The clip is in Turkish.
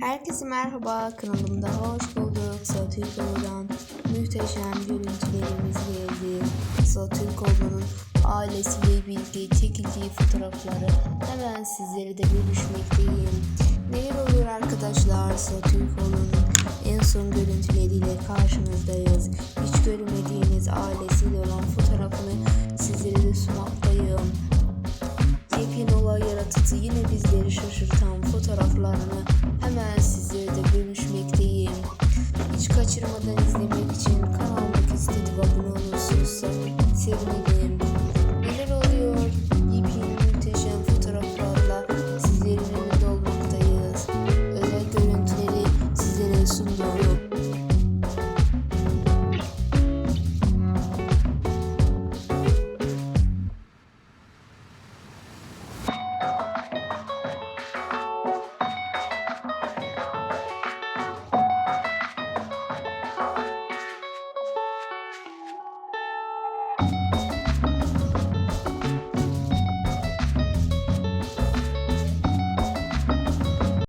Herkese merhaba, kanalımda hoş bulduk. Sıla Türkoğlu'dan muhteşem görüntülerimiz geldi. Sıla Türkoğlu'nun ailesiyle birlikte çekildiği fotoğrafları hemen sizlere de bölüşmekteyim. Neler oluyor arkadaşlar? Sıla Türkoğlu'nun en son görüntüleriyle karşınızdayız. Hiç görmediğiniz ailesiyle hayatı yine bizleri şaşırtan fotoğraflarını hemen sizlere de bölüşmekteyim. Hiç kaçırmadan izlemek için kanalımdaki istediği abone olursunuz sevinirim. Neler oluyor? Yepyeni muhteşem fotoğraflarla sizlerin önünde olmaktayız. Özel görüntüleri sizlere sunuyorum. Bye.